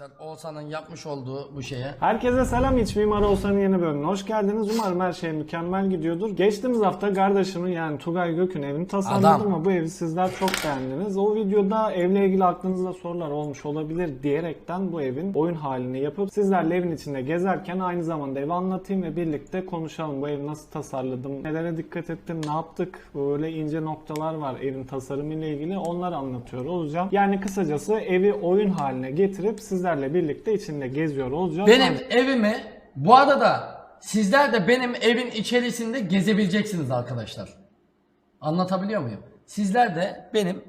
arkadaşlar Oğuzhan'ın yapmış olduğu bu şeye. Herkese selam İç Mimar Olsan'ın yeni bölümüne hoş geldiniz. Umarım her şey mükemmel gidiyordur. Geçtiğimiz hafta kardeşimin yani Tugay Gök'ün evini tasarladım Adam. ama bu evi sizler çok beğendiniz. O videoda evle ilgili aklınızda sorular olmuş olabilir diyerekten bu evin oyun halini yapıp sizlerle evin içinde gezerken aynı zamanda evi anlatayım ve birlikte konuşalım. Bu evi nasıl tasarladım, nelere dikkat ettim, ne yaptık, böyle ince noktalar var evin tasarımıyla ilgili onları anlatıyor olacağım. Yani kısacası evi oyun haline getirip sizlerle birlikte içinde geziyor olacağız. Benim evimi bu arada sizler de benim evin içerisinde gezebileceksiniz arkadaşlar. Anlatabiliyor muyum? Sizler de benim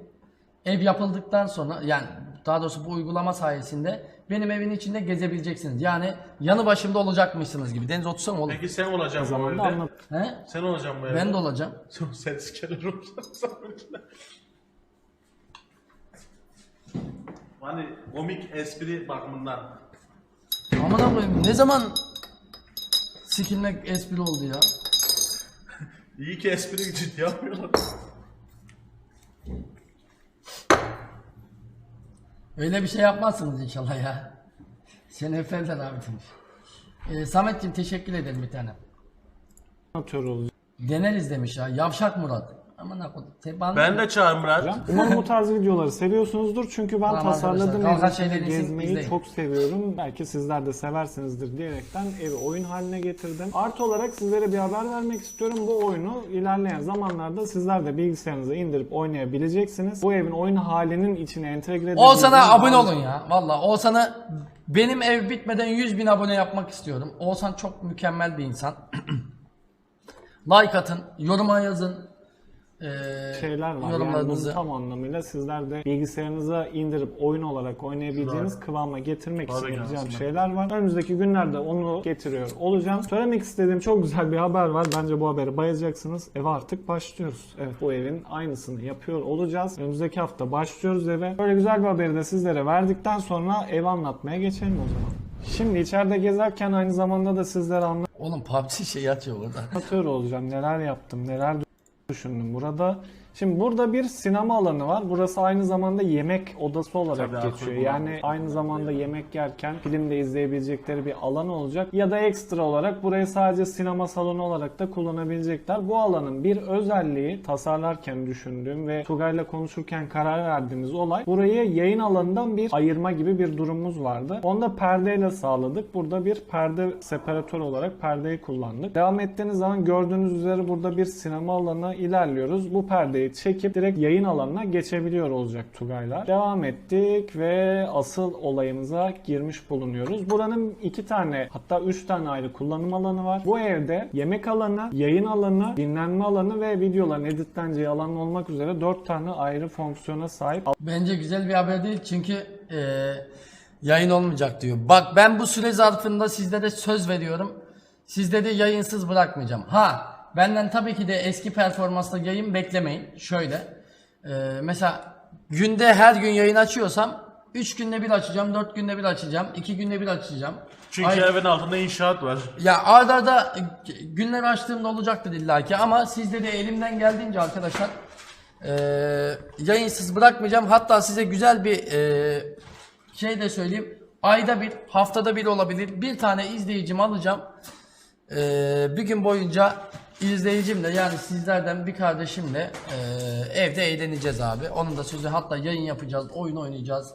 ev yapıldıktan sonra yani daha doğrusu bu uygulama sayesinde benim evin içinde gezebileceksiniz. Yani yanı başımda olacakmışsınız gibi. Deniz otursana oğlum. Peki sen olacaksın bu evde. He? Sen olacaksın bu evde. Ben de olacağım. Sen sikeler olacaksın. Hani komik espri bakımından. Aman koyayım ne zaman sikilmek espri oldu ya? İyi ki espri ciddi yapmıyorlar. Öyle bir şey yapmazsınız inşallah ya. Seni öperler abi demiş. Ee, Sametciğim teşekkür ederim bir tane. anlatıyor olacağım. Deneriz demiş ya. Yavşak Murat. Aman akıllı. Teban Ben de çağır Murat. Umarım bu tarz videoları seviyorsunuzdur çünkü ben Tamam tasarladığım arkadaşlar, kalkan içinde şeylerini gezmeyi izleyin. çok seviyorum. Belki sizler de seversinizdir diyerekten evi oyun haline getirdim. Artı olarak sizlere bir haber vermek istiyorum. Bu oyunu ilerleyen zamanlarda sizler de bilgisayarınıza indirip oynayabileceksiniz. Bu evin oyun halinin içine entegre Oğuzhan'a edebildiğiniz abone olun ya. Valla Oğuzhan'a benim ev bitmeden 100 bin abone yapmak istiyorum. Oğuzhan çok mükemmel bir insan. like atın, yoruma yazın. Ee, şeyler var. Yani bunu tam anlamıyla sizler de bilgisayarınıza indirip oyun olarak oynayabileceğiniz kıvama getirmek için Tabii ki yapacağım şeyler var. Önümüzdeki günlerde onu getiriyor olacağım. Söylemek istediğim çok güzel bir haber var. Bence bu haberi bayacaksınız. Eve artık başlıyoruz. Evet bu evin aynısını yapıyor olacağız. Önümüzdeki hafta başlıyoruz eve. Böyle güzel bir haberi de sizlere verdikten sonra ev anlatmaya geçelim o zaman. Şimdi içeride gezerken aynı zamanda da sizlere Oğlum PUBG şey açıyor orada. anlatıyor olacağım. Neler yaptım, neler düşündüm burada. Şimdi burada bir sinema alanı var. Burası aynı zamanda yemek odası olarak Tabii, geçiyor. Yani aynı zamanda yemek yerken film de izleyebilecekleri bir alan olacak. Ya da ekstra olarak burayı sadece sinema salonu olarak da kullanabilecekler. Bu alanın bir özelliği tasarlarken düşündüğüm ve Tugay'la konuşurken karar verdiğimiz olay burayı yayın alanından bir ayırma gibi bir durumumuz vardı. Onu da perdeyle sağladık. Burada bir perde separatör olarak perdeyi kullandık. Devam ettiğiniz zaman gördüğünüz üzere burada bir sinema alanı ilerliyoruz. Bu perdeyi çekip direkt yayın alanına geçebiliyor olacak Tugaylar. Devam ettik ve asıl olayımıza girmiş bulunuyoruz. Buranın iki tane hatta üç tane ayrı kullanım alanı var. Bu evde yemek alanı, yayın alanı, dinlenme alanı ve videoların editleneceği alan olmak üzere dört tane ayrı fonksiyona sahip. Bence güzel bir haber değil çünkü eee, yayın olmayacak diyor. Bak ben bu süre zarfında sizlere söz veriyorum. Sizleri yayınsız bırakmayacağım. Ha benden tabii ki de eski performansla yayın beklemeyin. Şöyle eee, mesela günde her gün yayın açıyorsam 3 günde bir açacağım, 4 günde bir açacağım, 2 günde bir açacağım. Çünkü Ay- evin altında inşaat var. ya arda arda e, günler açtığımda olacaktır illaki ama sizde de elimden geldiğince arkadaşlar e, yayınsız bırakmayacağım. Hatta size güzel bir e, şey de söyleyeyim. Ayda bir, haftada bir olabilir. Bir tane izleyicimi alacağım. E, bir gün boyunca izleyicimle yani sizlerden bir kardeşimle e, evde eğleneceğiz abi. Onun da sözü hatta yayın yapacağız, oyun oynayacağız.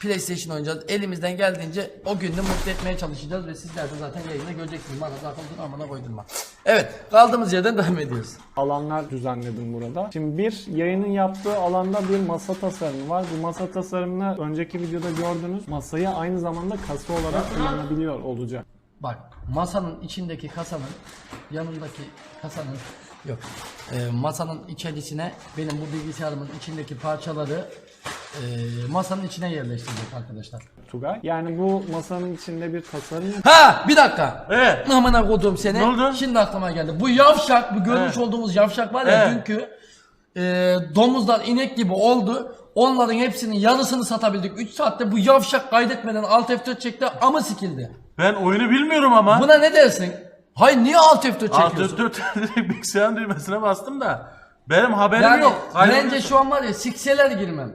PlayStation oynayacağız. Elimizden geldiğince o günü mutlu etmeye çalışacağız ve sizler de zaten yayında göreceksiniz. Bana zaten dur amına koydurma. Evet, kaldığımız yerden devam ediyoruz. alanlar düzenledim burada. Şimdi bir yayının yaptığı alanda bir masa tasarımı var. Bu masa tasarımını önceki videoda gördünüz. Masayı aynı zamanda kasa olarak kullanabiliyor olacak. Bak, masanın içindeki kasanın yanındaki kasanın yok. Ee, masanın içerisine benim bu bilgisayarımın içindeki parçaları e, masanın içine yerleştirecek arkadaşlar. Tugay. Yani bu masanın içinde bir tasarım Ha, bir dakika. Evet. Amına kodum seni. Ne oldu? Şimdi aklıma geldi. Bu yavşak, bu görmüş Evet. olduğumuz yavşak var ya Evet. dünkü e, domuzlar inek gibi oldu. Onların hepsinin yarısını satabildik. 3 saatte bu yavşak kaydetmeden alt F4 çekti ama sikildi. Ben oyunu bilmiyorum ama. Buna ne dersin? Hayır niye alt F4 Alt çekiyorsun? F4 direkt bilgisayarın düğmesine bastım da. Benim haberim Yani yok. Hayır, bence şu an var ya sikseler girmem.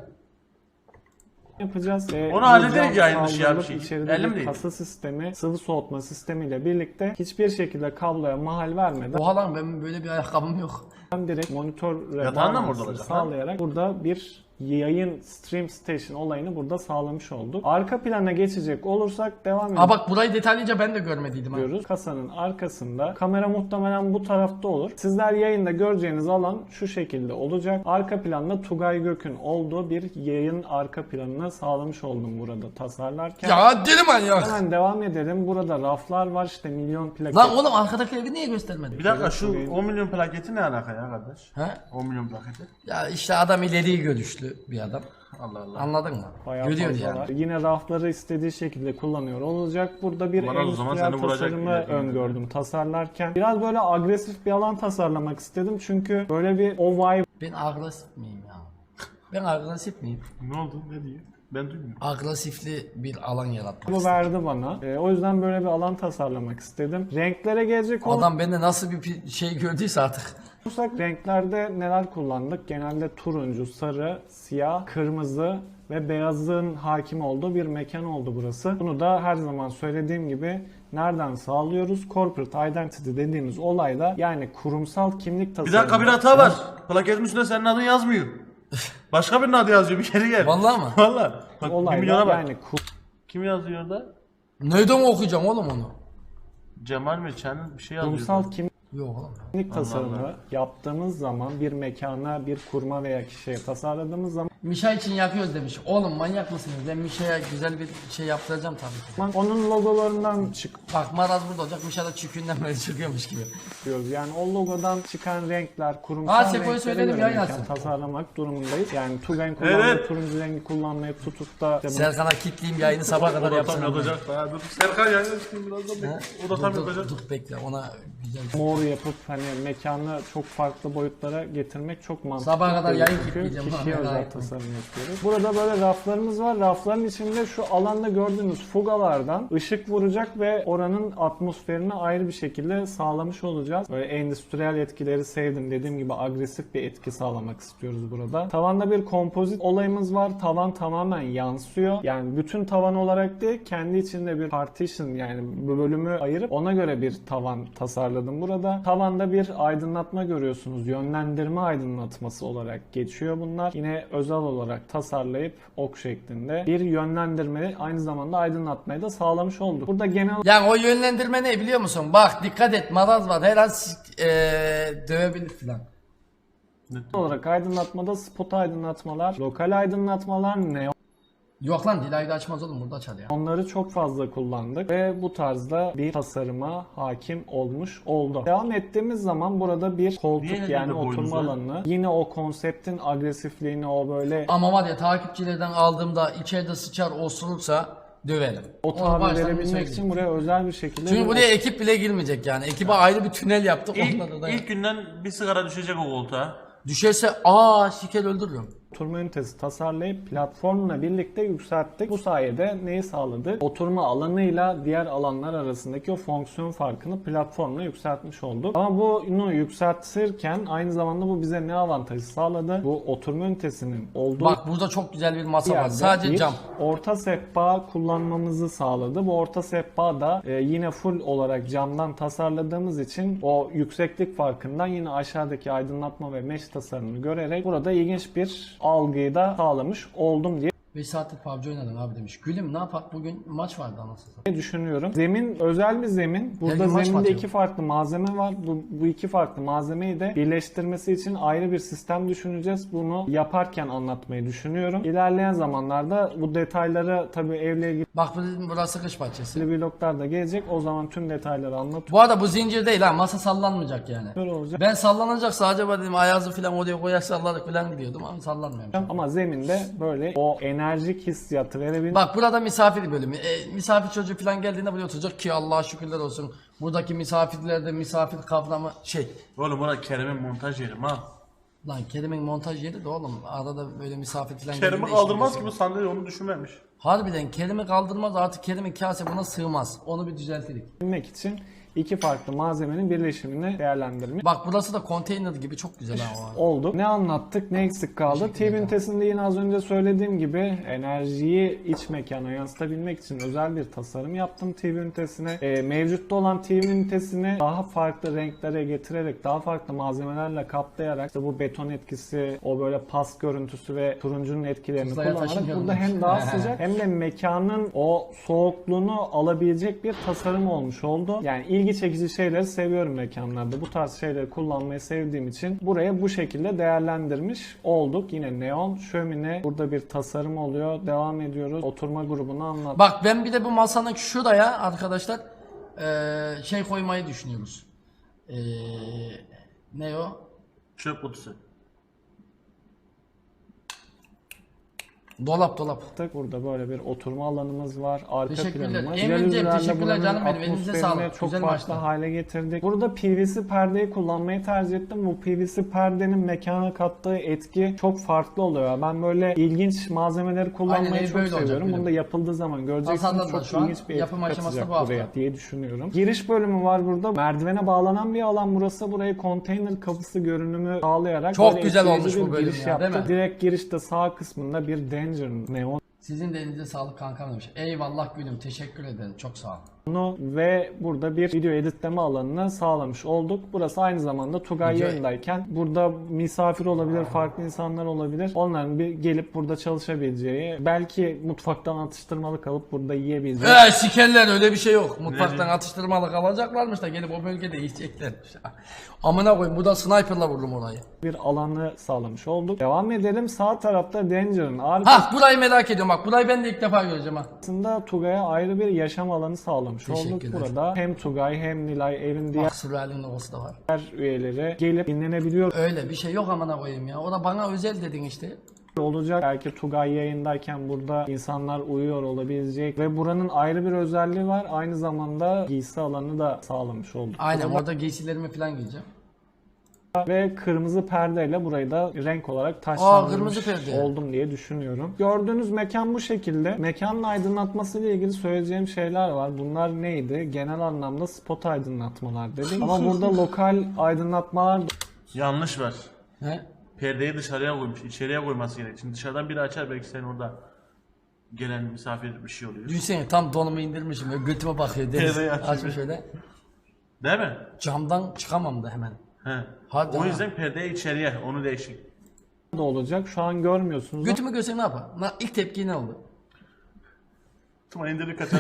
yapacağız. Ve Onu bu hallederiz cam yayın dışı ya bir şey. içeride bir değil? kasa sistemi, sıvı soğutma sistemiyle birlikte hiçbir şekilde kabloya mahal vermeden Oha lan benim böyle bir ayakkabım yok. Direkt monitör Yatağında mı orada bağlantısını olacak, sağlayarak burada bir yayın stream station olayını burada sağlamış olduk. Arka plana geçecek olursak devam Aa bak burayı detaylıca ben de görmediydim ha. ediyoruz. Kasanın arkasında kamera muhtemelen bu tarafta olur. Sizler yayında göreceğiniz alan şu şekilde olacak. Arka planda Tugay Gök'ün olduğu bir yayın arka planını sağlamış oldum burada tasarlarken. Ya deli manyak. Hemen devam edelim. Burada raflar var işte milyon plaket. Lan oğlum arkadaki evi niye göstermedin? Bir dakika şu 10 milyon plaketi ne alaka ya kardeş? He? 10 milyon plaketi. Ya işte adam ileri görüşlü bir adam. Allah Allah. Anladın mı? Bayağı Görüyor fazla yani. Yine rafları istediği şekilde kullanıyor olacak. Burada bir Umarım o zaman endüstriyel seni vuracak tasarımı öngördüm tasarlarken. Biraz böyle agresif bir alan tasarlamak istedim. Çünkü böyle bir o vibe Ben agresif miyim ya? Ben agresif miyim? Ne oldu? Ne diyor? Ben duymuyorum. Agresifli bir alan yaratmak bu istedim. verdi bana. Ee, o yüzden böyle bir alan tasarlamak istedim. Renklere gelecek Adam bende nasıl bir pi- şey gördüyse artık. Olursak renklerde neler kullandık? Genelde turuncu, sarı, siyah, kırmızı ve beyazın hakim olduğu bir mekan oldu burası. Bunu da her zaman söylediğim gibi nereden sağlıyoruz? Corporate Identity dediğimiz olayda yani kurumsal kimlik Bir tasarımı. dakika bir hata var. Plaketin üstünde senin adın yazmıyor. Başka birinin adı yazıyor. Bir kere gel. Vallahi mı? Vallahi. Bak bir milyona bak. yani ku- Kim yazıyor orada? Neyden okuyacağım oğlum onu? Cemal mi? Çen bir şey yazıyor. kurumsal kimlik Yok tasarımı yaptığımız zaman bir mekana, bir kuruma veya kişiye tasarladığımız zaman Mişa için yakıyoruz demiş. Oğlum manyak mısınız? Ben Mişa'ya güzel bir şey yaptıracağım tabii ki. onun logolarından çık Bak Maraz burada olacak. Mişa da çükünden böyle çıkıyormuş gibi. diyoruz. Yani o logodan çıkan renkler, kurumsal Aa, Seko'ya renklere söyledim göre ya mekan Yasin. tasarlamak durumundayız. Yani Tugay'ın kullandığı Evet. turuncu rengi kullanmayıp tutup da işte Serkan'a kitleyeyim yayını sabah kadar O da yapsın. Dur. Serkan yayın açtım birazdan. bekle. O da tam dur, dur, dur bekle ona güzel. mor yapıp hani mekanı çok farklı boyutlara getirmek çok mantıklı. Sabaha kadar yayın Çünkü kitleyeceğim. Kişiye özel tasarım yapıyoruz. Burada böyle raflarımız var. Rafların içinde şu alanda gördüğünüz fugalardan ışık vuracak ve oranın atmosferini ayrı bir şekilde sağlamış olacağız. Böyle endüstriyel etkileri sevdim. Dediğim gibi agresif bir etki sağlamak istiyoruz burada. Tavanda bir kompozit olayımız var. Tavan tamamen yansıyor. Yani bütün tavan olarak değil kendi içinde bir partition yani bölümü ayırıp ona göre bir tavan tasarladım burada. Tavanda bir aydınlatma görüyorsunuz. Yönlendirme aydınlatması olarak geçiyor bunlar. Yine özel olarak tasarlayıp ok şeklinde bir yönlendirme aynı zamanda aydınlatmayı da sağlamış olduk. Burada genel Yani o yönlendirme ne biliyor musun? Bak dikkat et maraz var. Her an sik- eee, dövebilir filan. olarak aydınlatmada spot aydınlatmalar, lokal aydınlatmalar, neon Yok lan Dilay'da açmaz oğlum burada açar ya. Onları çok fazla kullandık ve bu tarzda bir tasarıma hakim olmuş oldu. Devam ettiğimiz zaman burada bir koltuk Niye yani oturma var? alanı yine o konseptin agresifliğini o böyle Ama var ya takipçilerden aldığımda içeride sıçar osurursa döverim. o tabi verebilmek için buraya özel bir şekilde Çünkü bir buraya ekip bile girmeyecek yani. Ekibe ayrı bir tünel yaptık. İlk, ilk günden bir sigara düşecek o koltuğa. Düşerse aa şikel öldürürüm. Oturma ünitesi tasarlayıp platformla birlikte yükselttik. Bu sayede neyi sağladık? Oturma alanıyla diğer alanlar arasındaki o fonksiyon farkını platformla yükseltmiş olduk. Ama bunu yükseltirken aynı zamanda bu bize ne avantajı sağladı? Bu oturma ünitesinin olduğu Bak burada çok güzel bir masa var. Sadece bir cam. orta sehpa kullanmamızı sağladı. Bu orta sehpa da e, yine full olarak camdan tasarladığımız için o yükseklik farkından yine aşağıdaki aydınlatma ve mesh tasarımını görerek burada ilginç bir algıyı da sağlamış oldum diye 5 saattir PUBG oynadım abi demiş. Gülüm ne yapak bugün maç vardı anasını satayım. düşünüyorum. Zemin özel bir zemin. Burada mı zeminde iki farklı malzeme var. Bu, bu iki farklı malzemeyi de birleştirmesi için ayrı bir sistem düşüneceğiz. Bunu yaparken anlatmayı düşünüyorum. İlerleyen zamanlarda bu detayları tabii evle ilgili Bak bu- burası kış bahçesi. vloglar da gelecek. O zaman tüm detayları anlatıyorum. Bu arada bu zincir değil ha masa sallanmayacak yani. Böyle olacak. Ben sallanacaksa acaba dedim ayazı falan oraya koyak salladık falan gidiyordum ama sallanmıyorum. Ama zeminde böyle o enerjik hissiyatı verebilmek Bak burada misafir bölümü. E, misafir çocuğu falan geldiğinde buraya oturacak ki Allah'a şükürler olsun. Buradaki misafirlerde misafir kavramı şey. Oğlum orada Kerem'in montaj yeri ha. Lan Kerim'in montaj yeri de oğlum arada böyle misafir falan Kerem'i geldiğinde kaldırmaz işin ki bu sandalye onu düşünmemiş. Harbiden Kerim'i kaldırmaz artık Kerim'in kase buna sığmaz. Onu bir düzeltirik. için iki farklı malzemenin birleşimini değerlendirmiş Bak burası da konteyner gibi çok güzel ha. o. olduk. Ne anlattık, ne eksik kaldı? TV ünitesinde yine az önce söylediğim gibi enerjiyi iç mekana yansıtabilmek için özel bir tasarım yaptım TV ünitesine. Ee, mevcutta olan TV ünitesini daha farklı renklere getirerek, daha farklı malzemelerle kaplayarak işte bu beton etkisi, o böyle pas görüntüsü ve turuncunun etkilerini Tuzlaya kullanarak burada hem daha sıcak hem de mekanın o soğukluğunu alabilecek bir tasarım olmuş oldu. Yani ilgi çekici şeyleri seviyorum mekanlarda. Bu tarz şeyleri kullanmayı sevdiğim için buraya bu şekilde değerlendirmiş olduk. Yine neon, şömine, burada bir tasarım oluyor. Devam ediyoruz. Oturma grubunu anlat. Bak ben bir de bu masanın şuraya arkadaşlar eee, şey koymayı düşünüyoruz. Eee, ne o? Çöp kutusu. Dolap dolap. Burada böyle bir oturma alanımız var. Arka Teşekkürler. planımız. Emin Cem, Jalüzilerle teşekkürler canım benim. Elinize sağlık. Çok Güzel farklı hale getirdik. Burada PVC perdeyi kullanmayı tercih ettim. Bu PVC perdenin mekana kattığı etki çok farklı oluyor. Ben böyle ilginç malzemeleri kullanmayı Aynen, çok seviyorum. Bunu da yapıldığı zaman göreceksiniz. Çok ilginç bir Yapım etki katacak bu hafta. buraya diye düşünüyorum. Giriş bölümü var burada. Merdivene bağlanan bir alan burası. Buraya konteyner kapısı görünümü sağlayarak Çok güzel olmuş bu bölüm ya, değil mi? Direkt girişte sağ kısmında bir danger neon Sizin de elinize sağlık kankam demiş. Eyvallah gülüm teşekkür ederim çok sağ ol. Bunu ve burada bir video editleme alanını sağlamış olduk. Burası aynı zamanda Tugay yayındayken burada misafir olabilir, farklı insanlar olabilir. Onların bir gelip burada çalışabileceği, belki mutfaktan atıştırmalık alıp burada yiyebileceği Eee sikerler öyle bir şey yok. Mutfaktan atıştırmalık alacaklarmış da gelip o bölgede yiyeceklermiş. Amına koyayım bu da sniperla vurdum orayı. bir alanı sağlamış olduk. Devam edelim. Sağ tarafta Danger'ın Ha burayı merak ediyorum bak burayı ben de ilk defa göreceğim ha. arkasında Tugay'a ayrı bir yaşam alanı sağlamış olduk. Teşekkürler. Burada hem Tugay hem Nilay evin diğer Bak Survival'in logosu da var. üyeleri gelip dinlenebiliyor Öyle bir şey yok amına koyayım ya. O da bana özel dedin işte. olacak. Belki Tugay yayındayken burada insanlar uyuyor olabilecek ve buranın ayrı bir özelliği var. Aynı zamanda giysi alanı da sağlamış olduk. Aynen orada giysilerimi falan giyeceğim. Ve kırmızı perdeyle burayı da renk olarak Aa, taşlandırmış perde. oldum diye düşünüyorum. Gördüğünüz mekan bu şekilde. Mekanın aydınlatması ile ilgili söyleyeceğim şeyler var. Bunlar neydi? Genel anlamda spot aydınlatmalar dedik. Ama burada lokal aydınlatmalar Yanlış var. He? Perdeyi dışarıya koymuş. içeriye koyması gerek. Şimdi dışarıdan biri açar belki sen orada gelen misafir bir şey oluyor. Düşünsene tam donumu indirmişim. Böyle götüme bakıyor deniz. Perdeyi açıyor. Açmış öyle. Değil mi? Camdan çıkamam da hemen. He. Hadi o ha. yüzden perdeyi içeriye. Onu değişik. da olacak. Şu an görmüyorsunuz. Götümü görsek ne yapar? Na, ilk tepki ne oldu? Tamam indirdik kaçar.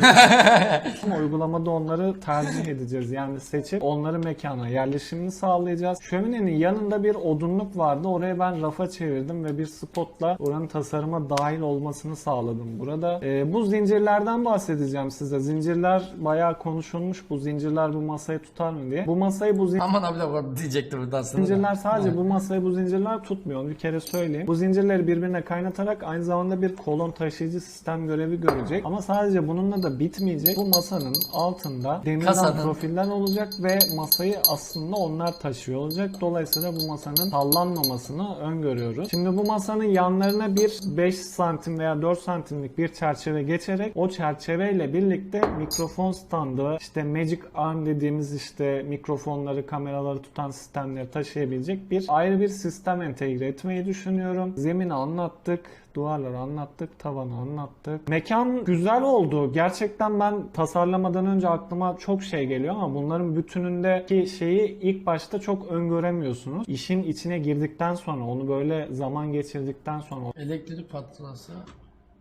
Ama uygulamada onları tercih edeceğiz. Yani seçip onları mekana yerleşimini sağlayacağız. Şöminenin yanında bir odunluk vardı. Oraya ben rafa çevirdim ve bir spotla oranın tasarıma dahil olmasını sağladım burada. Ee, bu zincirlerden bahsedeceğim size. Zincirler bayağı konuşulmuş. Bu zincirler bu masayı tutar mı diye. Bu masayı bu Aman abi de diyecektim buradan sonra. Zincirler sadece bu masayı bu zincirler tutmuyor. Bir kere söyleyeyim. Bu zincirleri birbirine kaynatarak aynı zamanda bir kolon taşıyıcı sistem görevi görecek. Ama sadece bununla da bitmeyecek. Bu masanın altında demirden Kasanın. profiller olacak ve masayı aslında onlar taşıyor olacak. Dolayısıyla bu masanın sallanmamasını öngörüyoruz. Şimdi bu masanın yanlarına bir 5 santim veya 4 santimlik bir çerçeve geçerek o çerçeveyle birlikte mikrofon standı, işte Magic Arm dediğimiz işte mikrofonları, kameraları tutan sistemleri taşıyabilecek bir ayrı bir sistem entegre etmeyi düşünüyorum. Zemini anlattık. Duvarları anlattık, tavanı anlattık. Mekan güzel oldu. Gerçekten ben tasarlamadan önce aklıma çok şey geliyor ama bunların bütünündeki şeyi ilk başta çok öngöremiyorsunuz. İşin içine girdikten sonra, onu böyle zaman geçirdikten sonra Elektrik faturası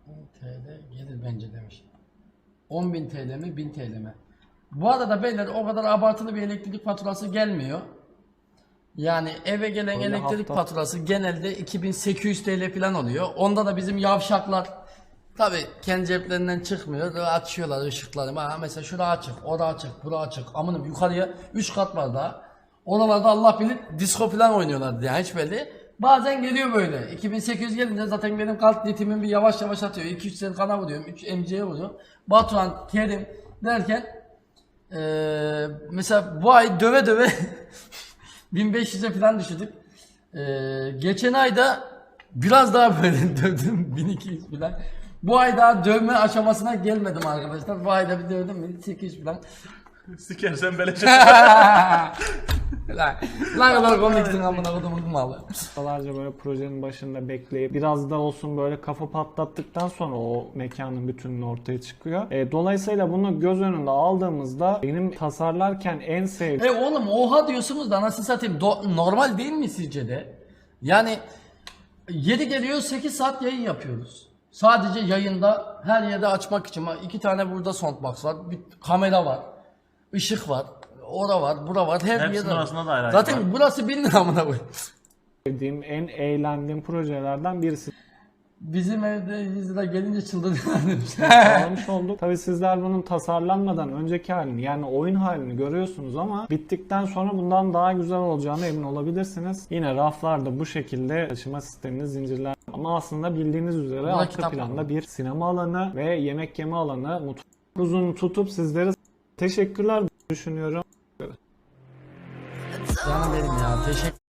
10 TL gelir bence demiş. 10.000 TL mi 1000 TL mi? Bu arada beyler o kadar abartılı bir elektrik faturası gelmiyor. Yani eve gelen Böyle elektrik hafta- faturası genelde 2800 TL falan oluyor. Onda da bizim yavşaklar tabi kendi ceplerinden çıkmıyor. Açıyorlar ışıkları. Ha, mesela şura açık, ora açık, bura açık. Amınım yukarıya 3 kat var daha. Oralarda Allah bilir disco falan oynuyorlardı yani hiç belli. Bazen geliyor böyle. 2800 gelince zaten benim kalp ritmim bir yavaş yavaş atıyor. 2-3 sene kana vuruyorum. 3 MC'ye vuruyorum. Batuhan, Kerim derken eee, mesela bu ay döve döve 1500'e falan düşürdük. Eee, geçen ayda biraz daha böyle dövdüm 1200 falan. Bu ay daha dövme aşamasına gelmedim arkadaşlar. Bu ayda bir dövdüm 1800 falan. Sikersen beleşe. lan, lan kadar komiksin amına kodumun malı. Haftalarca böyle projenin başında bekleyip biraz da olsun böyle kafa patlattıktan sonra o mekanın bütününü ortaya çıkıyor. E, dolayısıyla bunu göz önünde aldığımızda benim tasarlarken en sevdiğim E oğlum oha diyorsunuz da anasını satayım Do- normal değil mi sizce de? Yani 7 geliyor 8 saat yayın yapıyoruz. Sadece yayında her yerde açmak için. İki tane burada soundbox var. Bir kamera var. Işık var. Ora var, bura var. Her Hepsinin yerde. arasında da ayrı Zaten var. burası bin lira amına koyayım. sevdiğim, en eğlendiğim projelerden birisi. Bizim evde 100 lira gelince çıldırdım. sağlamış olduk. Tabii sizler bunun tasarlanmadan önceki halini yani oyun halini görüyorsunuz ama bittikten sonra bundan daha güzel olacağına emin olabilirsiniz. Yine raflarda bu şekilde taşıma sistemini zincirler. Ama aslında bildiğiniz üzere Burada arka kitap planda bir sinema alanı ve yemek yeme alanı mutfak uzun tutup sizlere teşekkürler düşünüyorum. Canım benim ya. Teşekkür